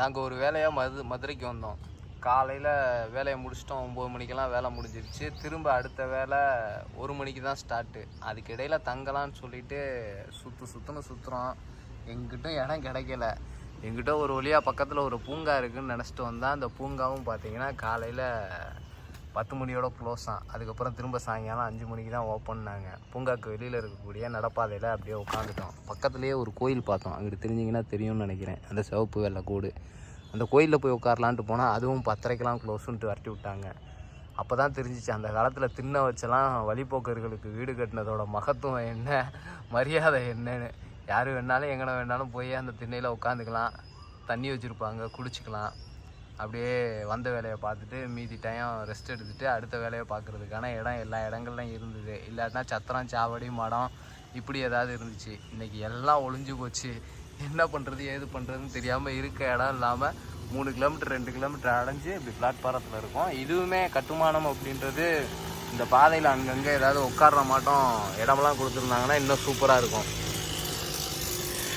நாங்கள் ஒரு வேலையாக மது மதுரைக்கு வந்தோம். காலையில் வேலையை முடிச்சிட்டோம். ஒம்பது மணிக்கெல்லாம் வேலை முடிஞ்சிருச்சு. திரும்ப அடுத்த வேலை ஒரு மணிக்கு தான் ஸ்டார்ட்டு அதுக்கு இடையில தங்கலாம்னு சொல்லிட்டு சுற்று சுற்றுன்னு சுற்றுறோம் எங்கிட்ட இடம் கிடைக்கல. எங்கிட்ட ஒரு வழியாக பக்கத்தில் ஒரு பூங்கா இருக்குதுன்னு நினச்சிட்டு வந்தால் அந்த பூங்காவும் பார்த்தீங்கன்னா காலையில் பத்து மணியோட க்ளோஸ் தான் அதுக்கப்புறம் திரும்ப சாயங்காலம் அஞ்சு மணிக்கு தான் ஓப்பன்னாங்க பூங்காக்கு வெளியில் இருக்கக்கூடிய நடப்பாதையில் அப்படியே உட்காந்துட்டோம் பக்கத்துலேயே ஒரு கோயில் பார்த்தோம். அங்கிட்டு தெரிஞ்சிங்கன்னா தெரியும்னு நினைக்கிறேன். அந்த சிவப்பு வெள்ளை கூடு. அந்த கோயிலில் போய் உட்காரலான்ட்டு போனால் அதுவும் பத்தரைக்கெலாம் க்ளோஸுன்ட்டு வரட்டி விட்டாங்க. அப்போ தான் தெரிஞ்சிச்சு அந்த காலத்தில் திண்ணை வச்செல்லாம் வழிபோக்கர்களுக்கு வீடு கட்டினதோட மகத்துவம் என்ன மரியாதை என்னன்னு. யார் வேணாலும் எங்கே வேணாலும் போய் அந்த திண்ணையில் உட்காந்துக்கலாம். தண்ணி வச்சுருப்பாங்க குடிச்சிக்கலாம். அப்படியே வந்த வேலையை பார்த்துட்டு மீதி டைம் ரெஸ்ட் எடுத்துகிட்டு அடுத்த வேலையை பார்க்குறதுக்கான இடம் எல்லா இடங்கள்லையும் இருந்தது. இல்லாட்டினா சத்திரம் சாவடி மடம் இப்படி ஏதாவது இருந்துச்சு. இன்றைக்கி எல்லாம் ஒளிஞ்சு போச்சு. என்ன பண்ணுறது ஏது பண்ணுறதுன்னு தெரியாமல் இருக்க இடம் இல்லாமல் மூணு கிலோமீட்டர் ரெண்டு கிலோமீட்டர் அடைஞ்சு இப்படி பிளாட்பாரத்தில் இருக்கோம். இதுவுமே கட்டுமானம் அப்படின்றது இந்த பாதையில் அங்கங்கே ஏதாவது உட்கார்ற மாட்டோம் இடமெல்லாம் கொடுத்துருந்தாங்கன்னா இன்னும் சூப்பராக இருக்கும்.